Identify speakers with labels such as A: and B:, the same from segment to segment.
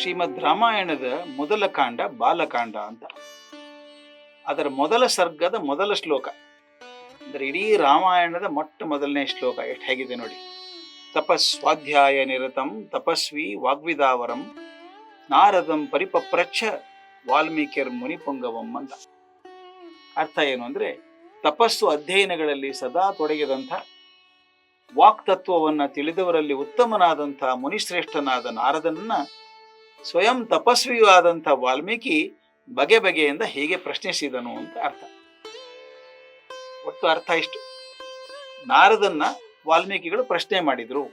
A: ಶ್ರೀಮದ್ ರಾಮಾಯಣದ ಮೊದಲ ಕಾಂಡ ಬಾಲಕಾಂಡ ಅಂತ. ಅದರ ಮೊದಲ ಸರ್ಗದ ಮೊದಲ ಶ್ಲೋಕ. ಅಂದರೆ ಇಡೀ ರಾಮಾಯಣದ ಮೊಟ್ಟ ಮೊದಲನೇ ಶ್ಲೋಕ ಎಷ್ಟು ಹೇಗಿದೆ ನೋಡಿ. ತಪಸ್ವಾಧ್ಯಾಯ ನಿರತಂ ತಪಸ್ವಿ ವಾಗ್ವಿದಾವರಂ ನಾರದಂ ಪರಿಪಪ್ರಚ್ಛ ವಾಲ್ಮೀಕಿಯರ್ ಮುನಿಪುಂಗವಂ ಅಂತ. ಅರ್ಥ ಏನು ಅಂದ್ರೆ ತಪಸ್ಸು ಅಧ್ಯಯನಗಳಲ್ಲಿ ಸದಾ ತೊಡಗಿದಂಥ, ವಾಕ್ತತ್ವವನ್ನು ತಿಳಿದವರಲ್ಲಿ ಉತ್ತಮನಾದಂಥ, ಮುನಿಶ್ರೇಷ್ಠನಾದ ನಾರದನನ್ನ ಸ್ವಯಂ ತಪಸ್ವಿಯೂ ಆದಂಥ ವಾಲ್ಮೀಕಿ ಬಗೆ ಬಗೆಯಿಂದ ಹೀಗೆ ಪ್ರಶ್ನಿಸಿದನು ಅಂತ ಅರ್ಥ. ಒಟ್ಟು ಅರ್ಥ ಇಷ್ಟು. ನಾರದನ್ನ ವಾಲ್ಮೀಕಿಗಳು ಪ್ರಶ್ನೆ ಮಾಡಿದ್ರು.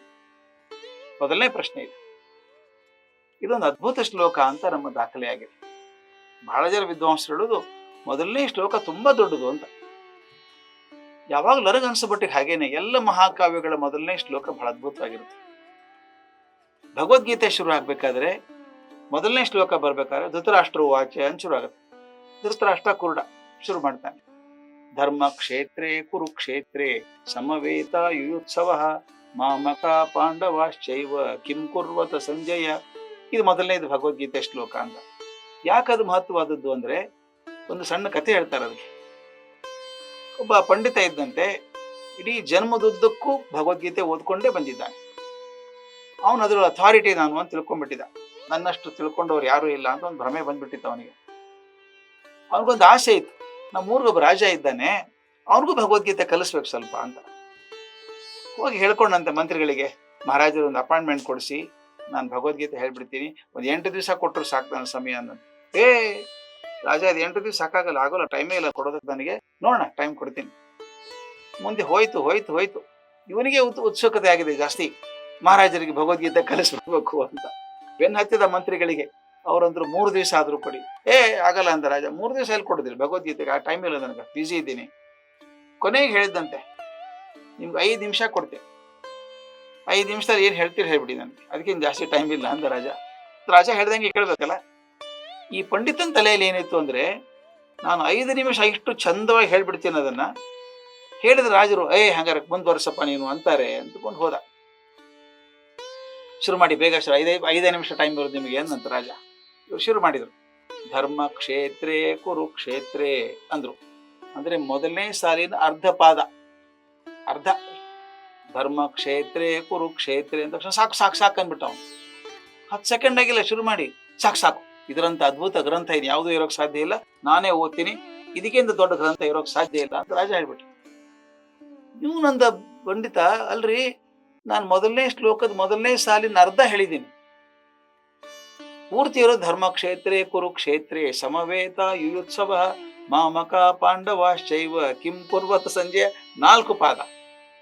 A: ಮೊದಲನೇ ಪ್ರಶ್ನೆ ಇದು. ಇದೊಂದು ಅದ್ಭುತ ಶ್ಲೋಕ ಅಂತ ನಮ್ಮ ದಾಖಲೆಯಾಗಿದೆ. ಬಹಳ ಜನ ವಿದ್ವಾಂಸರು ಮೊದಲನೇ ಶ್ಲೋಕ ತುಂಬಾ ದೊಡ್ಡದು ಅಂತ. ಯಾವಾಗ ನನಗೆ ಅನ್ಸಬಟ್ಟಿಗೆ ಹಾಗೇನೆ, ಎಲ್ಲ ಮಹಾಕಾವ್ಯಗಳ ಮೊದಲನೇ ಶ್ಲೋಕ ಬಹಳ ಅದ್ಭುತವಾಗಿರುತ್ತೆ. ಭಗವದ್ಗೀತೆ ಶುರು ಆಗ್ಬೇಕಾದ್ರೆ ಮೊದಲನೇ ಶ್ಲೋಕ ಬರ್ಬೇಕಾದ್ರೆ ಧೃತರಾಷ್ಟ್ರ ವಾಚೆ ಅಂತ ಶುರು ಆಗುತ್ತೆ. ಧೃತರಾಷ್ಟ್ರ ಕುರುಡ ಶುರು ಮಾಡ್ತಾನೆ. ಧರ್ಮ ಕ್ಷೇತ್ರೇ ಕುರುಕ್ಷೇತ್ರೇ ಸಮವೇತ ಯುಯುತ್ಸವ ಮಾಮಕ ಪಾಂಡವಾಶ್ಚೈವ ಕಿಂ ಕುರ್ವತ ಸಂಜಯ. ಇದು ಮೊದಲನೇದು ಭಗವದ್ಗೀತೆ ಶ್ಲೋಕ ಅಂತ. ಯಾಕದು ಮಹತ್ವವಾದದ್ದು ಅಂದ್ರೆ ಒಂದು ಸಣ್ಣ ಕಥೆ ಹೇಳ್ತಾರೆ ಅದಕ್ಕೆ. ಒಬ್ಬ ಪಂಡಿತ ಇದ್ದಂತೆ ಇಡೀ ಜನ್ಮದುದ್ದಕ್ಕೂ ಭಗವದ್ಗೀತೆ ಓದ್ಕೊಂಡೇ ಬಂದಿದ್ದಾನೆ. ಅವನು ಅದರ ಅಥಾರಿಟಿ ನಾನು ಅಂತ ತಿಳ್ಕೊಂಡ್ಬಿಟ್ಟಿದ್ದ. ನನ್ನಷ್ಟು ತಿಳ್ಕೊಂಡವ್ರು ಯಾರೂ ಇಲ್ಲ ಅಂತ ಒಂದು ಭ್ರಮೆ ಬಂದ್ಬಿಟ್ಟಿತ್ತು ಅವನಿಗೆ. ಅವನಿಗೊಂದು ಆಸೆ ಇತ್ತು. ನಮ್ಮ ಊರಿಗೊಬ್ಬ ರಾಜ ಇದ್ದಾನೆ, ಅವನಿಗೂ ಭಗವದ್ಗೀತೆ ಕಲಿಸ್ಬೇಕು ಸ್ವಲ್ಪ ಅಂತ. ಹೋಗಿ ಹೇಳ್ಕೊಂಡಂತೆ ಮಂತ್ರಿಗಳಿಗೆ, ಮಹಾರಾಜರು ಒಂದು ಅಪಾಯಿಂಟ್ಮೆಂಟ್ ಕೊಡಿಸಿ, ನಾನು ಭಗವದ್ಗೀತೆ ಹೇಳ್ಬಿಡ್ತೀನಿ. ಒಂದು ಎಂಟು ದಿವಸ ಕೊಟ್ಟರು ಸಾಕು ನನ್ನ ಸಮಯ ಅನ್ನೋದು. ಏ, ರಾಜ ಅದು ಎಂಟು ದಿವಸ ಸಾಕಾಗಲ್ಲ, ಆಗೋಲ್ಲ ಟೈಮೇ ಇಲ್ಲ, ಕೊಡೋದಕ್ಕೆ ನನಗೆ. ನೋಡೋಣ ಟೈಮ್ ಕೊಡ್ತೀನಿ. ಮುಂದೆ ಹೋಯ್ತು ಹೋಯ್ತು ಹೋಯ್ತು. ಇವನಿಗೆ ಉತ್, ಉತ್ಸುಕತೆ ಆಗಿದೆ ಜಾಸ್ತಿ. ಮಹಾರಾಜರಿಗೆ ಭಗವದ್ಗೀತೆ ಕಲಿಸ್ಬೇಕು ಅಂತ. ಬೆನ್ನು ಹತ್ತಿದ ಮಂತ್ರಿಗಳಿಗೆ ಅವರಂದ್ರು ಮೂರು ದಿವಸ ಆದರೂ ಕೊಡಿ. ಏ, ಆಗಲ್ಲ ಅಂದ ರಾಜ, ಮೂರು ದಿವಸ ಎಲ್ಲಿ ಕೊಡೋದಿಲ್ಲ? ಭಗವದ್ಗೀತೆಗೆ ಆ ಟೈಮ್ ಇಲ್ಲ ನನಗೆ ಬ್ಯುಸಿ ಇದ್ದೀನಿ. ಕೊನೆಗೆ ಹೇಳಿದ್ದಂತೆ, ನಿಮ್ಗೆ ಐದು ನಿಮಿಷ ಕೊಡ್ತೆ. ಐದು ನಿಮಿಷದಲ್ಲಿ ಏನು ಹೇಳ್ತೀರಿ ಹೇಳ್ಬಿಡಿ ನನಗೆ ಅದಕ್ಕೆ ಜಾಸ್ತಿ ಟೈಮ್ ಇಲ್ಲ ಅಂದ ರಾಜ. ರಾಜ ಹೇಳ್ದಂಗೆ ಕೇಳಬೇಕಲ್ಲ? ಈ ಪಂಡಿತನ ತಲೆಯಲ್ಲಿ ಏನಿತ್ತು ಅಂದ್ರೆ, ನಾನು ಐದು ನಿಮಿಷ ಇಷ್ಟು ಚಂದವಾಗಿ ಹೇಳ್ಬಿಡ್ತೀನಿ ಅದನ್ನ. ಹೇಳಿದ ರಾಜರು, ಏ, ಹಂಗಾರೆ ಮುಂದುವರ್ಸಪ್ಪ ನೀನು ಅಂತಾರೆ ಅಂದ್ಕೊಂಡು ಹೋದ. ಶುರು ಮಾಡಿ, ಬೇಗ ಶುರು, ಐದೈ, ಐದೇ ನಿಮಿಷ ಟೈಮ್ ಬರುತ್ತೆ ನಿಮಗೆ. ಏನಂತ ರಾಜ? ಇವ್ರು ಶುರು ಮಾಡಿದ್ರು. ಧರ್ಮ ಕ್ಷೇತ್ರೇ ಕುರುಕ್ಷೇತ್ರೇ ಅಂದರು. ಅಂದ್ರೆ ಮೊದಲನೇ ಸಾಲಿನ ಅರ್ಧ ಪಾದ. ಅರ್ಧ. ಧರ್ಮ ಕ್ಷೇತ್ರೇ ಕುರುಕ್ಷೇತ್ರ ಅಂತ ತಕ್ಷಣ ಸಾಕು ಸಾಕು ಸಾಕು ಅಂದ್ಬಿಟ್ಟ ಅವನು. ಹತ್ತು ಸೆಕೆಂಡ್ ಆಗಿಲ್ಲ, ಶುರು ಮಾಡಿ. ಸಾಕು ಸಾಕು. ಇದರಂತ ಅದ್ಭುತ ಗ್ರಂಥ ಇದೆ ಯಾವುದೂ ಇರೋಕ್ಕೆ ಸಾಧ್ಯ ಇಲ್ಲ. ನಾನೇ ಓದ್ತೀನಿ. ಇದಕ್ಕಿಂತ ದೊಡ್ಡ ಗ್ರಂಥ ಇರೋಕ್ ಸಾಧ್ಯ ಇಲ್ಲ ಅಂತ ರಾಜ ಹೇಳ್ಬಿಟ್ಟು ಇವನಂದ ಪಂಡಿತ ಅಲ್ರಿ ನಾನು ಮೊದಲನೇ ಶ್ಲೋಕದ ಮೊದಲನೇ ಸಾಲಿನ ಅರ್ಧ ಹೇಳಿದ್ದೀನಿ. ಪೂರ್ತಿ ಇರೋ ಧರ್ಮಕ್ಷೇತ್ರೇ ಕುರುಕ್ಷೇತ್ರೇ ಸಮವೇತ ಯುಯುತ್ಸವ ಮಾಮಕ ಪಾಂಡವಾಶ್ಚೈವ ಕಿಂ ಕುರ್ವತ ಸಂಜೆ ನಾಲ್ಕು ಪಾದ.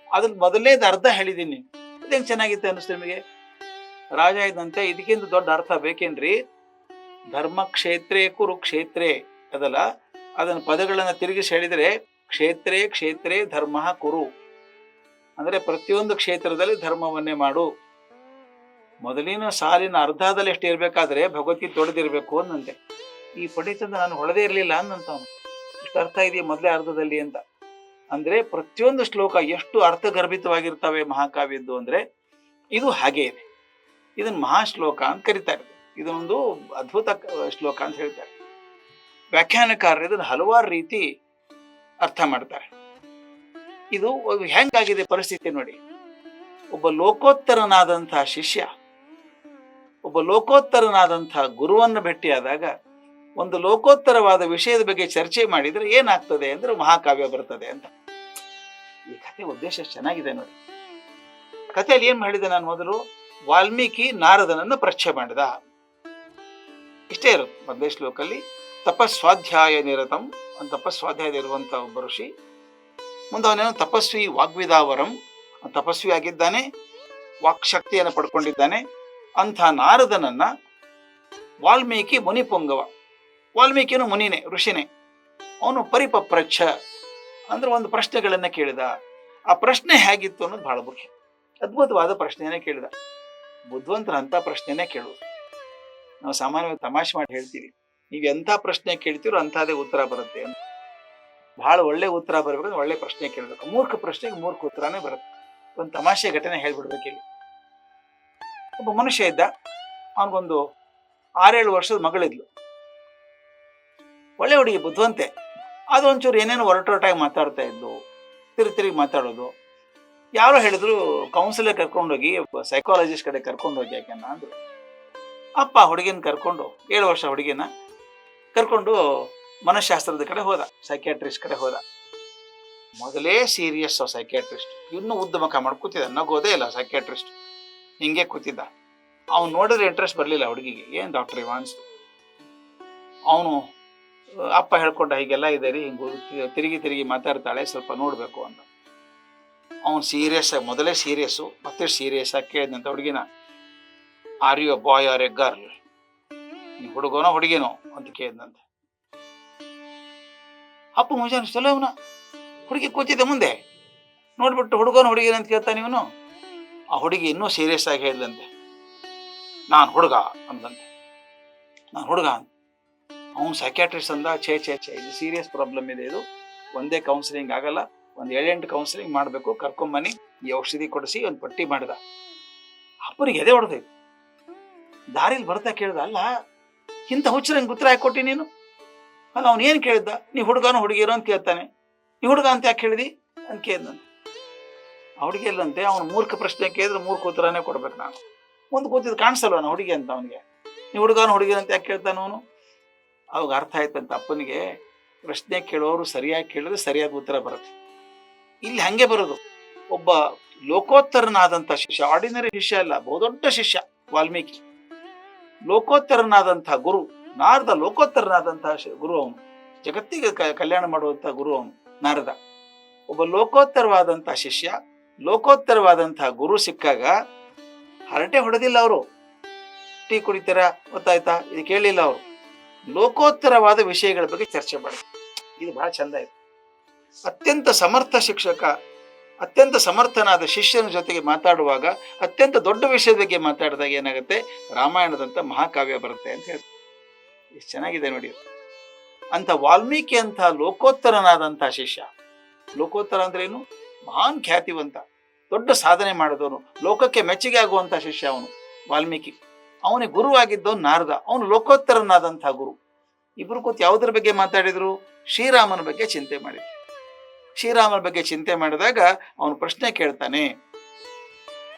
A: ಅದ್ರ ಮೊದಲನೇದು ಅರ್ಧ ಹೇಳಿದ್ದೀನಿ. ಅದೇನು ಚೆನ್ನಾಗಿತ್ತು ಅನಿಸ್ತು ನಿಮಗೆ? ರಾಜ ಇದ್ದಂತೆ ಇದಕ್ಕಿಂತ ದೊಡ್ಡ ಅರ್ಥ ಬೇಕೇನ್ರಿ? ಧರ್ಮ ಕ್ಷೇತ್ರೇ ಕುರುಕ್ಷೇತ್ರೇ ಅದಲ್ಲ, ಅದನ್ನ ಪದಗಳನ್ನು ತಿರುಗಿಸಿ ಹೇಳಿದರೆ ಕ್ಷೇತ್ರೇ ಕ್ಷೇತ್ರೇ ಧರ್ಮ ಕುರು. ಅಂದ್ರೆ ಪ್ರತಿಯೊಂದು ಕ್ಷೇತ್ರದಲ್ಲಿ ಧರ್ಮವನ್ನೇ ಮಾಡು. ಮೊದಲಿನ ಸಾಲಿನ ಅರ್ಧದಲ್ಲಿ ಎಷ್ಟು ಇರಬೇಕಾದ್ರೆ ಭಗವತಿ ದೊಡ್ಡದಿರ್ಬೇಕು ಅಂದಂತೆ ಈ ಪಂಡಿತಂದ ನಾನು ಹೊಳೆದೇ ಇರಲಿಲ್ಲ ಅಂದಂತವನು ಇಷ್ಟು ಅರ್ಥ ಇದೆಯಾ ಮೊದಲೇ ಅರ್ಧದಲ್ಲಿ ಅಂತ? ಅಂದರೆ ಪ್ರತಿಯೊಂದು ಶ್ಲೋಕ ಎಷ್ಟು ಅರ್ಥಗರ್ಭಿತವಾಗಿರ್ತವೆ ಮಹಾಕಾವ್ಯದ್ದು ಅಂದರೆ ಇದು ಹಾಗೇ ಇದೆ. ಇದನ್ನ ಮಹಾಶ್ಲೋಕ ಅಂತ ಕರೀತಾರೆ ಇದೊಂದು ಅದ್ಭುತ ಶ್ಲೋಕ ಅಂತ ಹೇಳ್ತಾರೆ. ವ್ಯಾಖ್ಯಾನಕಾರರು ಇದನ್ನು ಹಲವಾರು ರೀತಿ ಅರ್ಥ ಮಾಡ್ತಾರೆ. ಇದು ಒಂದು ಹೆಂಗಾಗಿದೆ ಪರಿಸ್ಥಿತಿ ನೋಡಿ. ಒಬ್ಬ ಲೋಕೋತ್ತರನಾದಂತಹ ಶಿಷ್ಯ, ಒಬ್ಬ ಲೋಕೋತ್ತರನಾದಂತಹ ಗುರುವನ್ನು ಭೇಟಿಯಾದಾಗ ಒಂದು ಲೋಕೋತ್ತರವಾದ ವಿಷಯದ ಬಗ್ಗೆ ಚರ್ಚೆ ಮಾಡಿದ್ರೆ ಏನಾಗ್ತದೆ ಅಂದ್ರೆ ಮಹಾಕಾವ್ಯ ಬರ್ತದೆ ಅಂತ. ಈ ಕಥೆ ಉದ್ದೇಶ ಚೆನ್ನಾಗಿದೆ ನೋಡಿ. ಕಥೆಯಲ್ಲಿ ಏನ್ ಮಾಡಿದೆ ನಾನು ಮೊದಲು? ವಾಲ್ಮೀಕಿ ನಾರದನನ್ನು ಪರಿಚಯ ಮಾಡಿದ. ಇಷ್ಟೇ ಇರುತ್ತೆ. ಮೊದಲೇ ಶ್ಲೋಕಲ್ಲಿ ತಪಸ್ವಾಧ್ಯಾಯ ನಿರತಂ ಅಂತ ತಪಸ್ವಾಧ್ಯಾಯದ ಇರುವಂತ ಒಬ್ಬ ಋಷಿ ಮುಂದೆ ಅವನೇನು ತಪಸ್ವಿ ವಾಗ್ವಿದಾವರಂ. ತಪಸ್ವಿ ಆಗಿದ್ದಾನೆ ವಾಕ್ಶಕ್ತಿಯನ್ನು ಪಡ್ಕೊಂಡಿದ್ದಾನೆ. ಅಂಥ ನಾರದನನ್ನ ವಾಲ್ಮೀಕಿ ಮುನಿಪುಂಗವ ವಾಲ್ಮೀಕಿನೂ ಮುನಿನೇ, ಋಷಿನೇ. ಅವನು ಪರಿಪಪ್ರಚ್ಛ ಅಂದ್ರೆ ಒಂದು ಪ್ರಶ್ನೆಗಳನ್ನ ಕೇಳಿದ. ಆ ಪ್ರಶ್ನೆ ಹೇಗಿತ್ತು ಅನ್ನೋದು ಬಹಳ ಮುಖ್ಯ. ಅದ್ಭುತವಾದ ಪ್ರಶ್ನೆಯನ್ನೇ ಕೇಳಿದ. ಬುದ್ಧವಂತರ ಅಂತ ಪ್ರಶ್ನೆನೇ ಕೇಳುವುದು ನಾವು ಸಾಮಾನ್ಯವಾಗಿ ತಮಾಷೆ ಮಾಡಿ ಹೇಳ್ತೀವಿ. ನೀವು ಎಂಥ ಪ್ರಶ್ನೆ ಕೇಳ್ತೀರೋ ಅಂಥದೇ ಉತ್ತರ ಬರುತ್ತೆ ಅಂತ. ಬಹಳ ಒಳ್ಳೆ ಉತ್ತರ ಬರಬೇಕು ಒಳ್ಳೆ ಪ್ರಶ್ನೆ ಕೇಳಬೇಕು. ಮೂರ್ಖ ಪ್ರಶ್ನೆಗೆ ಮೂರ್ಖ ಉತ್ತರನೇ ಬರುತ್ತೆ. ಒಂದು ತಮಾಷೆ ಘಟನೆ ಹೇಳ್ಬಿಡ್ಬೇಕು ಇಲ್ಲಿ. ಒಬ್ಬ ಮನುಷ್ಯ ಇದ್ದ. ಅವನಿಗೊಂದು ಆರೇಳು ವರ್ಷದ ಮಗಳಿದ್ಲು. ಒಳ್ಳೆ ಹುಡುಗಿ, ಬುದ್ಧಿವಂತೆ. ಅದು ಒಂಚೂರು ಏನೇನು ಹೊರಟೊರಟಾಗಿ ಮಾತಾಡ್ತಾ ಇದ್ದು ತಿರು ತಿರುಗಿ ಮಾತಾಡೋದು. ಯಾರೋ ಹೇಳಿದ್ರು ಕೌನ್ಸಿಲರ್ ಕರ್ಕೊಂಡೋಗಿ ಸೈಕಾಲಜಿಸ್ಟ್ ಕಡೆ ಕರ್ಕೊಂಡೋಗಿ ಯಾಕೆನ್ನ ಅಂದ್ರು. ಅಪ್ಪ ಹುಡುಗಿನ ಕರ್ಕೊಂಡು, ಏಳು ವರ್ಷ ಹುಡುಗಿನ ಕರ್ಕೊಂಡು ಮನಃಶಾಸ್ತ್ರದ ಕಡೆ ಹೋದ ಸೈಕ್ಯಾಟ್ರಿಸ್ಟ್ ಕಡೆ ಹೋದ. ಮೊದಲೇ ಸೀರಿಯಸ್ ಸೈಕ್ಯಾಟ್ರಿಸ್ಟ್ ಇನ್ನೂ ಉದ್ದ ಮಾಡಿ ಕೂತಿದ್ದ, ನಗೋದೇ ಇಲ್ಲ ಸೈಕ್ಯಾಟ್ರಿಸ್ಟ್ ಹಿಂಗೆ ಕೂತಿದ್ದ. ಅವ್ನು ನೋಡಿದ್ರೆ ಇಂಟ್ರೆಸ್ಟ್ ಬರಲಿಲ್ಲ ಹುಡುಗಿಗೆ. ಏನು ಡಾಕ್ಟರ್ ಇವಾನ್ಸ್ ಅವನು, ಅಪ್ಪ ಹೇಳ್ಕೊಂಡ, ಹೀಗೆಲ್ಲ ಇದೆ ರೀ, ಹಿಂಗೆ ತಿರುಗಿ ತಿರುಗಿ ಮಾತಾಡ್ತಾಳೆ, ಸ್ವಲ್ಪ ನೋಡಬೇಕು ಅಂತ. ಅವನು ಸೀರಿಯಸ್ ಆಗಿ, ಮೊದಲೇ ಸೀರಿಯಸ್ಸು ಮತ್ತೆ ಸೀರಿಯಸ್ ಆಗಿ ಕೇಳಿದಂತ ಹುಡುಗಿನ. Are you boy are a girl ಹುಡುಗನೋ, ಹುಡುಗಿನೋ? ಅಂತ ಕೇಳಿದಂತೆ ಅಪ್ಪ ಮುಂಜಾನೆ ಚಲೋ ಇವನ. ಹುಡುಗಿ ಕೂತಿದ್ದೆ ಮುಂದೆ. ನೋಡ್ಬಿಟ್ಟು ಹುಡುಗನ ಹುಡುಗಿನ ಅಂತ ಕೇಳ್ತಾನೆ ಇವನು. ಆ ಹುಡುಗಿ ಇನ್ನೂ ಸೀರಿಯಸ್ ಆಗಿ ಹೇಳಿದಂತೆ. ನಾನು ಹುಡುಗ ಅಂದಂತೆ. ನಾನು ಹುಡುಗ ಅಂತ. ಅವನು ಸೈಕ್ಯಾಟ್ರಿಸ್ಟ್ ಅಂದ, ಛೇ ಛೇ ಛೇ, ಇದು ಸೀರಿಯಸ್ ಪ್ರಾಬ್ಲಮ್ ಇದೆ ಇದು. ಒಂದೇ ಕೌನ್ಸಿಲಿಂಗ್ ಆಗಲ್ಲ. ಒಂದು ಏಳೆಂಟು ಕೌನ್ಸಿಲಿಂಗ್ ಮಾಡಬೇಕು. ಕರ್ಕೊಂಬನ್ನಿ. ಈ ಔಷಧಿ ಕೊಡಿಸಿ, ಒಂದು ಪಟ್ಟಿ ಮಾಡಿದ. ಅಪ್ಪನಿಗೆ ಎದೆ ಹೊಡೆದೈತು. ದಾರಿಲಿ ಬರ್ತಾ ಕೇಳ್ದ, ಅಲ್ಲ ಇಂಥ ಹುಚ್ಚರಂಗೆ ಉತ್ತರ ಹಾಕೊಟ್ಟಿ ನೀನು? ಅಲ್ಲ, ಅವ್ನು ಏನು ಕೇಳಿದ್ದ? ನೀ ಹುಡುಗನು ಹುಡುಗಿರೋ ಅಂತ ಕೇಳ್ತಾನೆ. ನೀ ಹುಡುಗ ಅಂತ ಯಾಕೆ ಕೇಳಿದಿ ಅಂತ ಕೇಳಿದಂತೆ ಆ ಹುಡುಗಿ ಇಲ್ಲಂತೆ, ಅವನು ಮೂರ್ಖ ಪ್ರಶ್ನೆ ಕೇಳಿದ್ರೆ ಮೂರ್ಖ ಉತ್ತರನೇ ಕೊಡ್ಬೇಕು ನಾನು. ಒಂದು ಕೂತಿದ್ದು ಕಾಣಿಸಲ್ವ ಹುಡುಗಿ ಅಂತ ಅವನಿಗೆ? ನೀ ಹುಡುಗನ ಹುಡುಗಿರು ಅಂತ ಯಾಕೆ ಕೇಳ್ತಾನ ಅವನು? ಅವಾಗ ಅರ್ಥ ಆಯ್ತಂತ ಅಪ್ಪನಿಗೆ, ಪ್ರಶ್ನೆ ಕೇಳೋರು ಸರಿಯಾಗಿ ಕೇಳಿದ್ರೆ ಸರಿಯಾಗಿ ಉತ್ತರ ಬರುತ್ತೆ. ಇಲ್ಲಿ ಹಂಗೆ ಬರೋದು. ಒಬ್ಬ ಲೋಕೋತ್ತರನಾದಂಥ ಶಿಷ್ಯ ಆರ್ಡಿನರಿ ಶಿಷ್ಯ ಅಲ್ಲ, ಬಹುದೊಡ್ಡ ಶಿಷ್ಯ, ವಾಲ್ಮೀಕಿ. ಲೋಕೋತ್ತರನಾದಂಥ ಗುರು ನಾರದ ಲೋಕೋತ್ತರನಾದಂತಹ ಗುರು ಅವನು. ಜಗತ್ತಿಗೆ ಕಲ್ಯಾಣ ಮಾಡುವಂತಹ ಗುರು ಅವನು, ನಾರದ. ಒಬ್ಬ ಲೋಕೋತ್ತರವಾದಂತಹ ಶಿಷ್ಯ, ಲೋಕೋತ್ತರವಾದಂತಹ ಗುರು ಸಿಕ್ಕಾಗ ಹರಟೆ ಹೊಡೆದಿಲ್ಲ ಅವರು. ಟೀ ಕುಡಿತೀರ, ಗೊತ್ತಾಯ್ತಾ? ಇದು ಕೇಳಲಿಲ್ಲ ಅವರು. ಲೋಕೋತ್ತರವಾದ ವಿಷಯಗಳ ಬಗ್ಗೆ ಚರ್ಚೆ ಮಾಡಿದ್ರು ಇದು ಬಹಳ ಚಂದ ಇದೆ ಅತ್ಯಂತ ಸಮರ್ಥ ಶಿಕ್ಷಕ, ಅತ್ಯಂತ ಸಮರ್ಥನಾದ ಶಿಷ್ಯನ ಜೊತೆಗೆ ಮಾತಾಡುವಾಗ ಅತ್ಯಂತ ದೊಡ್ಡ ವಿಷಯದ ಬಗ್ಗೆ ಮಾತಾಡಿದಾಗ ಏನಾಗುತ್ತೆ? ರಾಮಾಯಣದಂತ ಮಹಾಕಾವ್ಯ ಬರುತ್ತೆ ಅಂತ ಹೇಳ್ತಾರೆ. ಎಷ್ಟು ಚೆನ್ನಾಗಿದೆ ನೋಡಿ. ಅಂತ ವಾಲ್ಮೀಕಿ ಅಂತ ಲೋಕೋತ್ತರನಾದಂಥ ಶಿಷ್ಯ. ಲೋಕೋತ್ತರ ಅಂದ್ರೆ ಏನು? ಮಹಾನ್ ಖ್ಯಾತಿವಂತ, ದೊಡ್ಡ ಸಾಧನೆ ಮಾಡಿದವನು, ಲೋಕಕ್ಕೆ ಮೆಚ್ಚುಗೆ ಆಗುವಂತ ಶಿಷ್ಯ ಅವನು, ವಾಲ್ಮೀಕಿ. ಅವನಿಗೆ ಗುರುವಾಗಿದ್ದವನು ನಾರದ, ಅವನು ಲೋಕೋತ್ತರನಾದಂಥ ಗುರು. ಇಬ್ರು ಕೂತು ಯಾವುದರ ಬಗ್ಗೆ ಮಾತಾಡಿದ್ರು? ಶ್ರೀರಾಮನ ಬಗ್ಗೆ ಚಿಂತೆ ಮಾಡಿದ್ರು. ಶ್ರೀರಾಮನ ಬಗ್ಗೆ ಚಿಂತೆ ಮಾಡಿದಾಗ ಅವನು ಪ್ರಶ್ನೆ ಕೇಳ್ತಾನೆ.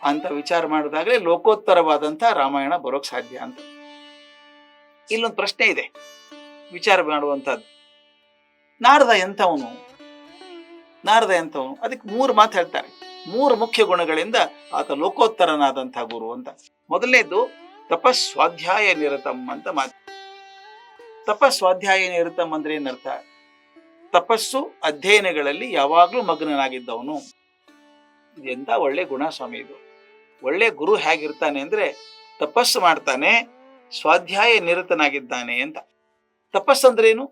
A: ಅಂತ ವಿಚಾರ ಮಾಡಿದಾಗಲೇ ಲೋಕೋತ್ತರವಾದಂಥ ರಾಮಾಯಣ ಬರೋಕ್ ಸಾಧ್ಯ ಅಂತ. ಇಲ್ಲೊಂದು ಪ್ರಶ್ನೆ ಇದೆ. ವಿಚಾರ ಮಾಡುವಂಥದ್ದು. ನಾರದ ಎಂಥವನು ನಾರದ ಎಂಥವನು, ಅದಕ್ಕೆ ಮೂರು ಮಾತು ಹೇಳ್ತಾರೆ. ಮೂರು ಮುಖ್ಯ ಗುಣಗಳಿಂದ ಆತ ಲೋಕೋತ್ತರನಾದಂಥ ಗುರು ಅಂತ. ಮೊದಲನೇದು, ತಪಸ್ವಾಧ್ಯಾಯ ನಿರತಂ ಅಂತ ಮಾತು. ತಪಸ್ವಾಧ್ಯಾಯ ನಿರತಂ ಅಂದ್ರೆ ಏನರ್ಥ? ತಪಸ್ಸು ಅಧ್ಯಯನಗಳಲ್ಲಿ ಯಾವಾಗಲೂ ಮಗ್ನನಾಗಿದ್ದವನು. ಎಂಥ ಒಳ್ಳೆ ಗುಣ ಸ್ವಾಮಿ ಇದು. ಒಳ್ಳೆ ಗುರು ಹೇಗಿರ್ತಾನೆ ಅಂದ್ರೆ ತಪಸ್ಸು ಮಾಡ್ತಾನೆ ಸ್ವಾಧ್ಯಾಯ ನಿರತನಾಗಿದ್ದಾನೆ ಅಂತ. ತಪಸ್ಸಂದ್ರೇನು?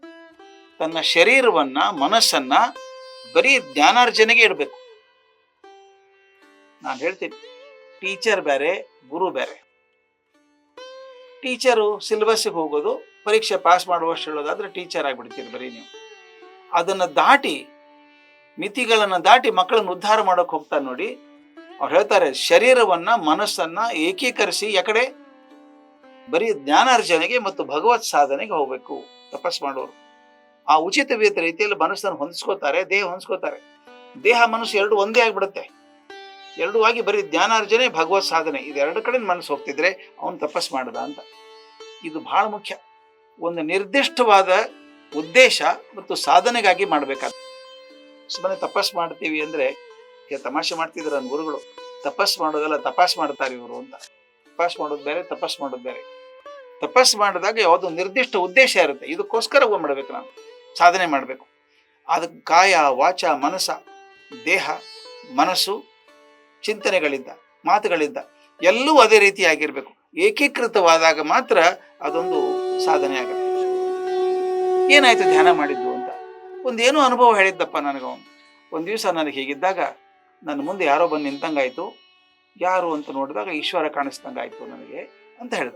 A: ತನ್ನ ಶರೀರವನ್ನ, ಮನಸ್ಸನ್ನ ಬರೀ ಜ್ಞಾನಾರ್ಜನೆಗೆ ಇಡಬೇಕು. ನಾನು ಹೇಳ್ತೀನಿ, ಟೀಚರ್ ಬೇರೆ, ಗುರು ಬೇರೆ. ಟೀಚರು ಸಿಲೆಬಸ್ಸಿಗೆ ಹೋಗೋದು, ಪರೀಕ್ಷೆ ಪಾಸ್ ಮಾಡುವಷ್ಟು ಹೇಳೋದಾದ್ರೆ ಟೀಚರ್ ಆಗಿಬಿಡ್ತೀರಿ ಬರೀ ನೀವು. ಅದನ್ನ ದಾಟಿ, ಮಿತಿಗಳನ್ನು ದಾಟಿ ಮಕ್ಕಳನ್ನು ಉದ್ಧಾರ ಮಾಡೋಕೆ ಹೋಗ್ತಾರೆ ನೋಡಿ. ಅವ್ರು ಹೇಳ್ತಾರೆ, ಶರೀರವನ್ನ, ಮನಸ್ಸನ್ನ ಏಕೀಕರಿಸಿ, ಯಾಕಡೆ ಬರೀ ಜ್ಞಾನಾರ್ಜನೆಗೆ ಮತ್ತು ಭಗವತ್ ಸಾಧನೆಗೆ ಹೋಗ್ಬೇಕು, ತಪಸ್ ಮಾಡೋರು. ಆ ಉಚಿತ ವೇತ ರೀತಿಯಲ್ಲಿ ಮನಸ್ಸನ್ನು ಹೊಂದಿಸ್ಕೋತಾರೆ, ದೇಹ ಹೊಂದಿಸ್ಕೋತಾರೆ. ದೇಹ, ಮನಸ್ಸು ಎರಡು ಒಂದೇ ಆಗಿಬಿಡುತ್ತೆ. ಎರಡೂ ಆಗಿ ಬರೀ ಜ್ಞಾನಾರ್ಜನೆ, ಭಗವತ್ ಸಾಧನೆ ಇದೆರಡು ಕಡೆ ಮನಸ್ಸು ಹೋಗ್ತಿದ್ರೆ ಅವನು ತಪಸ್ ಮಾಡದ ಅಂತ. ಇದು ಬಹಳ ಮುಖ್ಯ. ಒಂದು ನಿರ್ದಿಷ್ಟವಾದ ಉದ್ದೇಶ ಮತ್ತು ಸಾಧನೆಗಾಗಿ ಮಾಡ್ಬೇಕಾದ. ಸುಮ್ಮನೆ ತಪಸ್ ಮಾಡ್ತೀವಿ ಅಂದ್ರೆ ತಮಾಷೆ ಮಾಡ್ತಿದ್ರು ನನ್ನ ಗುರುಗಳು. ತಪಸ್ ಮಾಡೋದಲ್ಲ, ತಪಾಸ್ ಮಾಡ್ತಾರೆ ಇವರು ಅಂತ. ತಪಾಸ್ ಮಾಡೋದು ಬೇರೆ, ತಪಸ್ ಮಾಡೋದು ಬೇರೆ. ತಪಸ್ ಮಾಡಿದಾಗ ಯಾವುದೋ ನಿರ್ದಿಷ್ಟ ಉದ್ದೇಶ ಇರುತ್ತೆ. ಇದಕ್ಕೋಸ್ಕರ ಮಾಡಬೇಕು ನಾನು ಸಾಧನೆ ಮಾಡಬೇಕು. ಅದಕ್ಕೆ ಕಾಯ ವಾಚ ಮನಸ ದೇಹ, ಮನಸ್ಸು, ಚಿಂತನೆಗಳಿಂದ, ಮಾತುಗಳಿಂದ ಎಲ್ಲವೂ ಅದೇ ರೀತಿಯಾಗಿರಬೇಕು ಏಕೀಕೃತವಾದಾಗ ಮಾತ್ರ ಅದೊಂದು ಸಾಧನೆ ಆಗುತ್ತೆ. ಏನಾಯಿತು ಧ್ಯಾನ ಮಾಡಿದ್ದು ಅಂತ? ಒಂದೇನು ಅನುಭವ ಹೇಳಿದ್ದಪ್ಪ ನನಗೆ ಅವನು. ಒಂದು ದಿವಸ ನನಗೆ ಹೀಗಿದ್ದಾಗ ನನ್ನ ಮುಂದೆ ಯಾರೋ ಬಂದು ನಿಂತಂಗಾಯ್ತು. ಯಾರು ಅಂತ ನೋಡಿದಾಗ ಈಶ್ವರ ಕಾಣಿಸ್ದಂಗಾಯ್ತು ನನಗೆ ಅಂತ ಹೇಳ್ದ.